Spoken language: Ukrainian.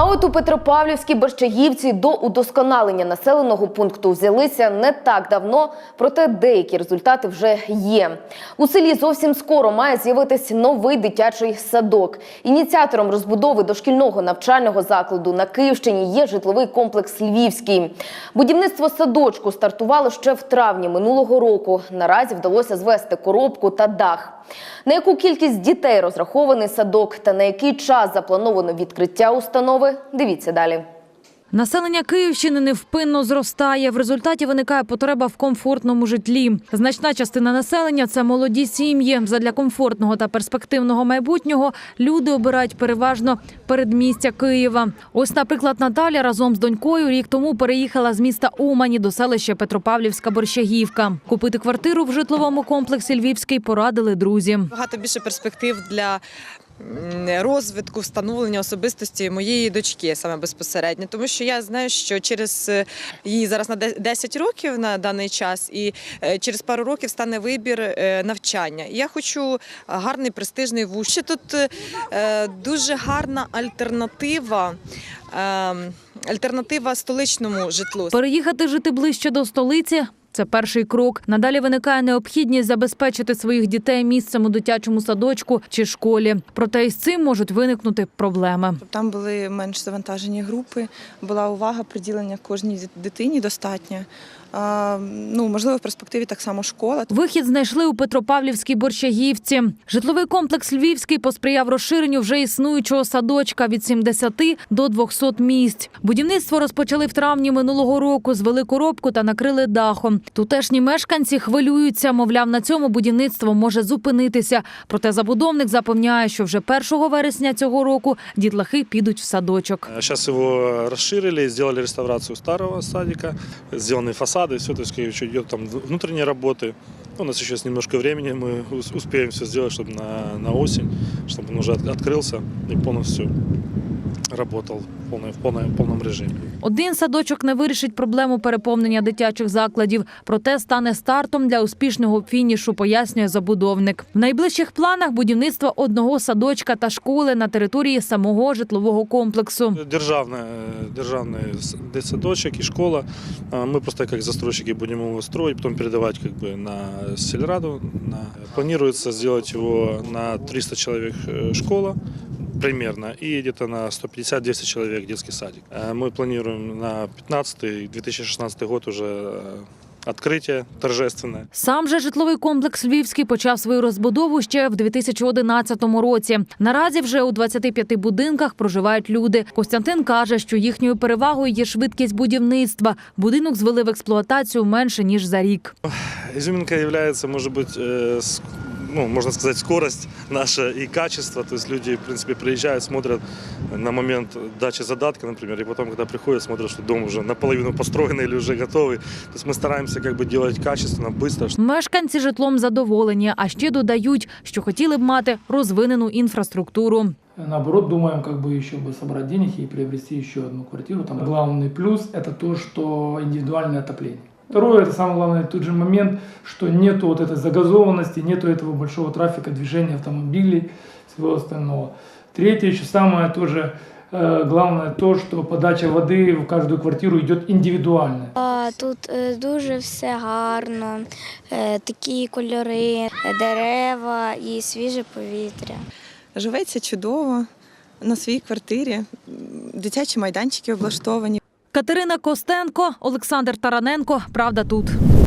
А от у Петропавлівській Борщагівці до удосконалення населеного пункту взялися не так давно, проте деякі результати вже є. У селі зовсім скоро має з'явитись новий дитячий садок. Ініціатором розбудови дошкільного навчального закладу на Київщині є житловий комплекс Львівський. Будівництво садочку стартувало ще в травні минулого року. Наразі вдалося звести коробку та дах. На яку кількість дітей розрахований садок та на який час заплановано відкриття установи? Дивіться далі. Населення Київщини невпинно зростає. В результаті виникає потреба в комфортному житлі. Значна частина населення це молоді сім'ї. Задля комфортного та перспективного майбутнього люди обирають переважно передмістя Києва. Ось, наприклад, Наталя разом з донькою рік тому переїхала з міста Умані до селища Петропавлівська Борщагівка. Купити квартиру в житловому комплексі Львівський порадили друзі. багато більше перспектив для розвитку, встановлення особистості моєї дочки саме безпосередньо, тому що я знаю, що через е, її зараз на де- 10 років на даний час, і е, через пару років стане вибір е, навчання. Я хочу гарний престижний вуз. Ще тут дуже гарна альтернатива. е, Альтернатива столичному житлу. Переїхати жити ближче до столиці. Це перший крок. Надалі виникає необхідність забезпечити своїх дітей місцем у дитячому садочку чи школі. Проте із цим можуть виникнути проблеми. Там були менш завантажені групи, була увага приділення кожній дитині достатня. Ну, можливо, в перспективі так само школа. Вихід знайшли у Петропавлівській Борщагівці. Житловий комплекс Львівський посприяв розширенню вже існуючого садочка від 70 до 200 місць. Будівництво розпочали в травні минулого року, звели коробку та накрили дахом. Тутешні мешканці хвилюються, мовляв, на цьому будівництво може зупинитися. Проте забудовник запевняє, що вже 1 вересня цього року дітлахи підуть в садочок. Сейчас его расширили, сделали реставрацию старого садика, сделаны фасады, все, то есть как еще идет там внутренние работы. У нас еще есть немножко времени, мы ус- успеем все сделать, чтобы на, на осень, чтобы он уже от- открылся и полностью работал в, полной, в, полной, в полном режиме. Один садочок не вирішить проблему переповнення дитячих закладів, проте стане стартом для успішного фінішу, пояснює забудовник. В найближчих планах будівництво одного садочка та школи на території самого житлового комплексу. Державный, державный с- дитсадочек и школа. А Мы просто как застройщики будем его строить, потом передавать как бы на сельраду. На... Планируется сделать его на 300 человек э, школа примерно и где-то на 150-200 человек детский садик. Э, Мы планируем на 15-2016 год уже э, открытие торжественное. Сам же житловий комплекс Львівський почав свою розбудову ще в 2011 році. Наразі вже у 25 будинках проживають люди. Костянтин каже, що їхньою перевагою є швидкість будівництва. Будинок звели в експлуатацію менше ніж за рік. Изюминка является, может быть, э, с- ну, можно сказать, скорость наша и качество. То есть люди, в принципе, приезжают, смотрят на момент дачи задатка, например, и потом, когда приходят, смотрят, что дом уже наполовину построенный или уже готовый. То есть мы стараемся как бы делать качественно, быстро, Мешканці житлом задоволені, а ще додають, що хотіли б мати розвинену інфраструктуру. Наоборот, думаем, как бы еще бы собрать денег и приобрести еще одну квартиру. Там главный плюс – это то, что индивидуальное отопление. Второе, это самый главный тот же момент, что нету вот этой загазованности, нету этого большого трафика, движения автомобилей, всего остального. Третье, еще самое тоже э, главное, то, что подача воды в каждую квартиру идет индивидуально. А, Тут е, дуже все гарно, е, такі кольори, е, дерева і свіже повітря. Живеться чудово на своїй квартирі, м, дитячі майданчики облаштовані. Катерина Костенко, Олександр Тараненко. Правда тут.